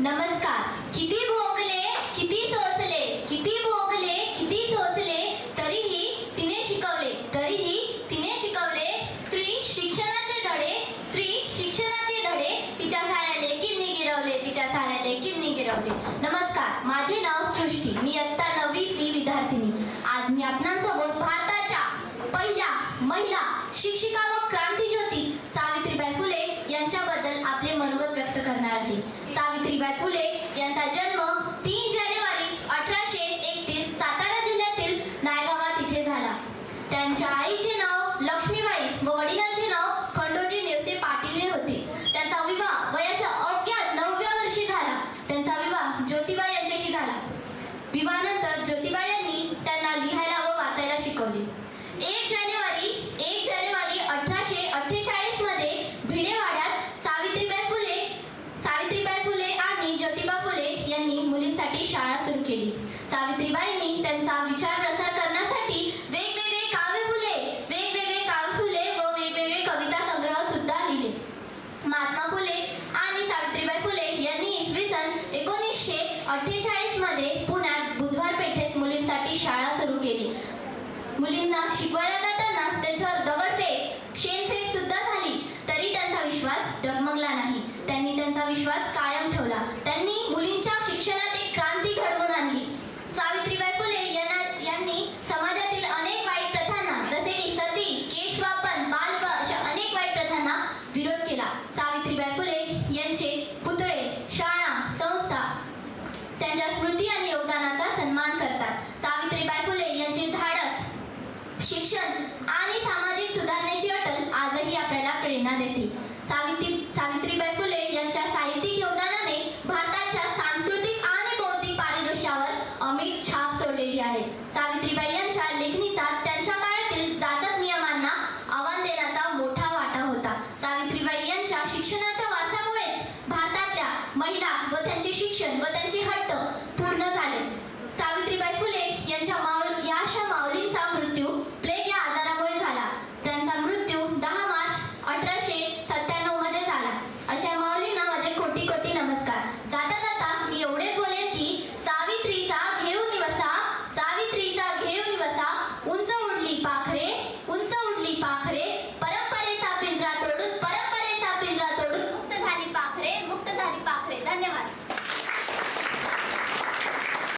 नमस्कार. किती भोगले किती सोसले किती भोगले किती सोसले तरीही तिने शिकवले. तरीही तिने शिकवले स्त्री शिक्षणाचे धडे स्त्री शिक्षणाचे धडे तिच्या साऱ्या लेकींनी गिरवले तिच्या साऱ्या लेकींनी गिरवले. नमस्कार. माझे नाव सृष्टी. मी आत्ता नवी ती विद्यार्थिनी. आज मी आपणांसोबत भारताच्या पहिल्या महिला शिक्षिका व क्रांतीज्योती सावित्रीबाई फुले यांच्याबद्दल आपले मनोगत व्यक्त करणार आहे सावित्रीबाई फुले यांचा जन्म तीन जानेवारी अठराशे एकतीस सातारा जिल्ह्यातील नायगावात इथे झाला त्यांच्या आईचे नाव लक्ष्मीबाई व वडिलांचे नाव खंडोजी नेवसे पाटील हे होते. त्यांचा विवाह वयाच्या अवघ्या नवव्या वर्षी झाला. त्यांचा विवाह ज्योतिबा यांच्याशी झाला. विवाहानंतर ज्योतिबाई यांनी त्यांना लिहायला व वाचायला शिकवले. एक जानेवारी एक जानेवारी अठराशे अठ्ठेचाळीसमध्ये भिडेवाड्यात सावित्रीबाई फुले सावित्रीबाई फुले आणि ज्योतिबा फुले यांनी मुलींसाठी शाळा सुरू केली. सावित्रीबाईंनी त्यांचा विचार अठ्ठेचाळीसमध्ये पुण्यात बुधवार पेठेत मुलींसाठी शाळा सुरू केली. मुलींना शिकवायला जाताना त्यांच्यावर दगडफेक शेणफेक सुद्धा झाली. तरी त्यांचा विश्वास डगमगला नाही. त्यांनी त्यांचा विश्वास कायम ठेवला. प्रणेती सावित्री सावित्रीबाई फुले यांच्या साहित्यिक योगदानाने भारताच्या सांस्कृतिक आणि बौद्धिक पारिदृश्यावर अमित छाप सोडलेली आहे. सावित्रीबाई यांच्या लेखणीचा त्यांच्या काळातील जातक नियमांना आव्हान देण्याचा मोठा वाटा होता. सावित्रीबाई यांच्या शिक्षणाच्या वारसामुळेच भारतातल्या महिला व त्यांचे शिक्षण व त्यांची हट्ट